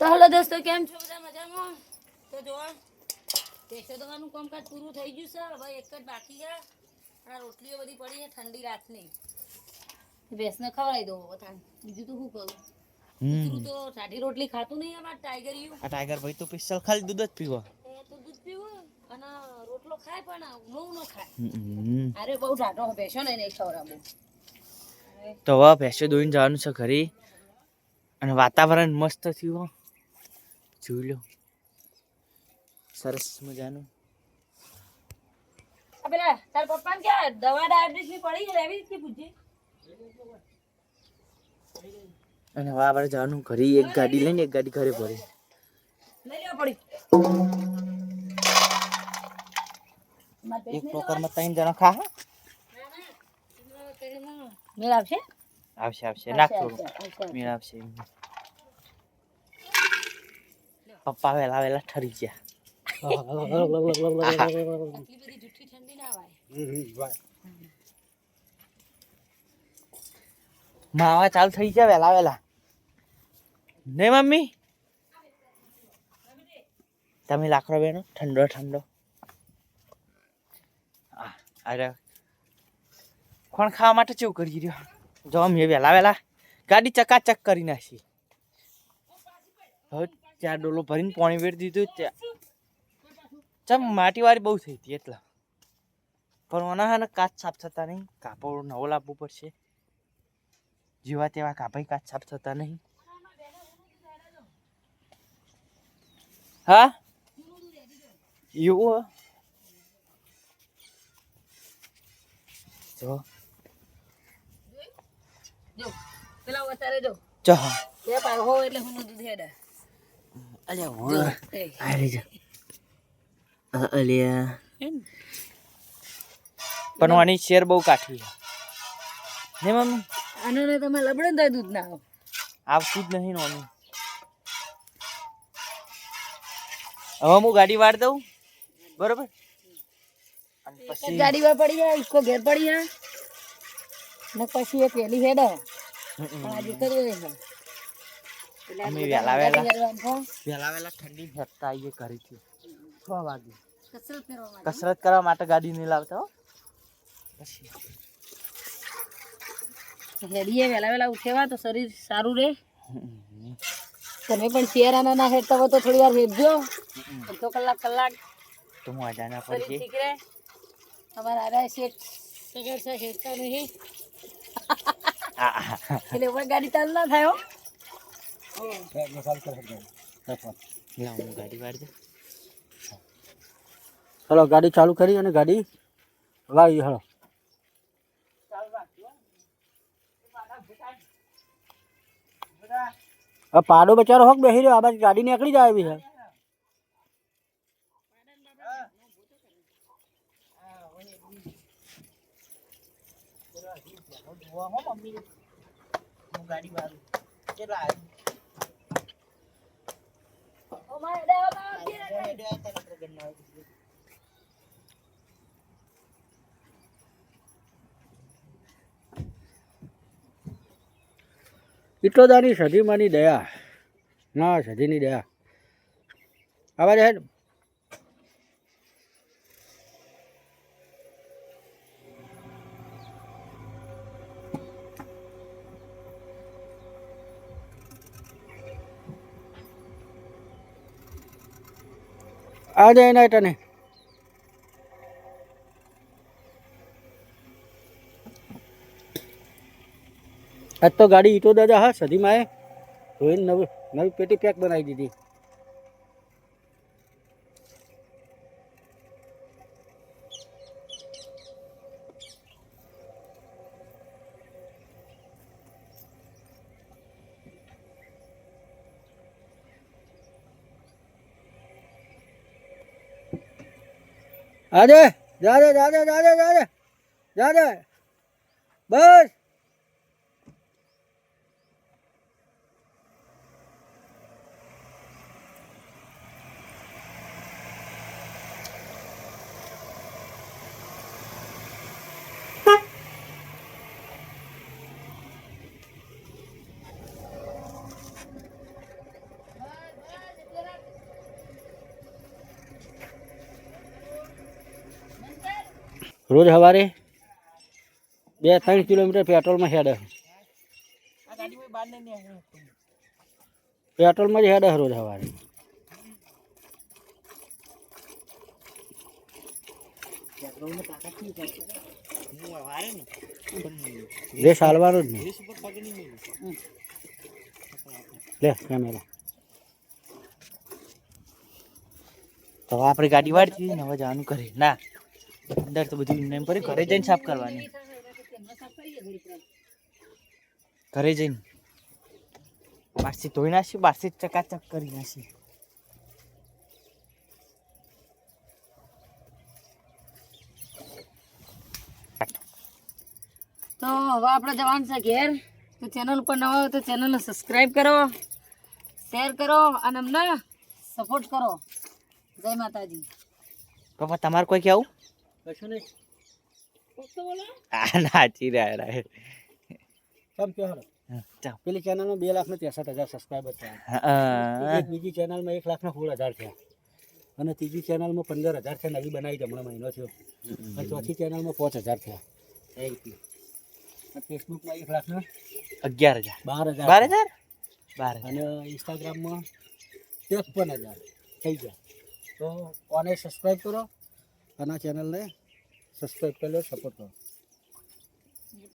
તો હલો દોસ્તો કેમ છો? બધા મજામાં? તો જો પેશો તમારું કામકાજ પૂરું થઈ ગયું છે. હવે એક જ બાકી ગયા આ રોટલીઓ બધી પડી છે ઠંડી રાતની. ભેંસને ખવડાવી દો બધા બીજું તો શું કરું? કૂતરું તો સાદી રોટલી ખાતું નહીં અમાર ટાઈગરિયું આ ટાઈગર ભાઈ તો સ્પેશિયલ ખાલી દૂધ જ પીવો. એ તો દૂધ પીવું અને રોટલો ખાય પણ ઊંઘ નો ખાય. અરે બહુ ભેંસો ને નહીં ખવડાવું. તો હવે ભેંસો દોઈને જવાનું છે ઘરે. અને વાતાવરણ મસ્ત થયું હો. સરસ મજાનું. પેલા તાર પપ્પાને ક્યાં દવા ડાયાબિટીસની પડી છે લેવી કે પૂછી. અને હવે આપણે જવાનું ઘરે એક ગાડી લઈને એક ગાડી ઘરે ભરી લઈ લેવા પડી. માર પેટ એક ટોકરમાં ત્રણ જણા ખા હા? મેળ આવશે? આવશે આવશે. નાખ. મેળ આવશે પપ્પા વેલા વેલા ઠરી ગયા. માવા ચાલુ થઈ ગયા વેલા વેલા ને મમ્મી? તમે લાકડો બેનો, ઠંડો ઠંડો. અરે કોણ ખાવા માટે ચેવું કરી રહ્યો? જો મેં વહેલા વહેલા ગાડી ચકાચક કરી નાખી. હવે ચાર ડોલો ભરીને પાણી વેરી દીધું ત્યાં ચમ માટીવાળી બહુ થઈ હતી એટલા. પણ ઓના હાને કાચ સાફ થતા નહીં. કાપડ નવો લાવવું પડશે. જેવા તેવા કાપાઈ કાચ સાફ થતા નહીં. હા? એવું? જો. જો પેલા વધારે જો. ચો બે પાય હો એટલે હું દૂધ હેડે. અલ્યા હો અરે જા અલ્યા એમ. પણ આની શેર બહુ કાઠી છે ને મમ્મી આનો ને તમે લબડન ને તોય દૂધ ના આવતું જ નહીં નોની હવે હું ગાડી વાળ દઉં બરોબર અને પછી ગાડી વાર પડી જાય ઇસકો ઘેર પડી જાય ને પછી એ પેલી હેડે આજે કરી રહે અમે વહેલા વહેલા. છે. વહેલા વહેલા ઠંડી હેઠતા આવીએ ઘરેથી. છ વાગે. કસરત કરવા માટે ગાડી નહીં લાવતા પછી હેડીએ વહેલા વહેલા ઉઠેવા તો શરીર સારું રહે. તમે પણ શિયાળાના ના હેડતા હોય તો થોડી વાર હેડજો. અડધો કલાક કલાક. તો હું આજે ના શરીર પડી ઠીક રહે. અમારા આરા શેઠ સગર છે હેડતા નહીં. એટલે ગાડી ચાલ ના થાય હો લાવ હું ગાડી ચલો કરી અને ગાડી લાવી, હલો. પાડો બચારો હોક બેસી રહ્યો, આ બાજુ ગાડી નીકળી જાય એવી છે. ગાડી વાળું કેટલા અમારે દેવા ઇટોદાની સધીમાની દયા. ના સધીની દયા. આવા જાય આ જાય ના તને. આજ તો ગાડી ઈટો દાદા હા, સધીમાં ધોઈને નવી નવી પેટી પેક બનાવી દીધી. આજે જાજે જાજે જાજે જાજે જાજે બસ. રોજ સવારે બે ત્રણ કિલોમીટર પેટ્રોલમાં હેડે. પેટ્રોલમાં જ હેડે રોજ સવારે લે વારે ને પણ રેસ હાલવાનો જ નહીં. લે કેમેરા તો આપણી ગાડી વાળતી હવે જવાનું કરી ના અંદર તો બધું નેમ પર ઘરે જઈને સાફ કરવાની. ઘરે જઈને. બહારથી ધોઈ નાખી બારસી ચકાચક કરી નાખી. તો હવે આપણે જવાનું છે ઘેર. તો ચેનલ ઉપર નવા હોય તો ચેનલને સબસ્ક્રાઈબ કરો શેર કરો અને અમને સપોર્ટ કરો. જય માતાજી. પપ્પા તમારે કોઈ કેવું કશું નહીં નાચી રહ્યા સમ કેમ કે હરો પેલી ચેનલમાં બે લાખ ને ત્રેસઠ હજાર સબસ્ક્રાઈબર થયા. બીજી ચેનલમાં એક લાખ ને સોળ હજાર થયા. અને ત્રીજી ચેનલમાં પંદર હજાર થયા નવી બનાવી હમણાં મહિનો થયો. અને ચોથી ચેનલમાં પાંચ હજાર થયા. ફેસબુકમાં એક લાખ ને અગિયાર હજાર. બાર હજાર બાર હજાર? બાર હજાર. અને ઇન્સ્ટાગ્રામમાં ત્રેપન હજાર. થઈ ગયા. તો કોને સબસ્ક્રાઈબ કરો. અને આ ચેનલને સબસ્ક્રાઈબ કરી લો સપોર્ટ કરો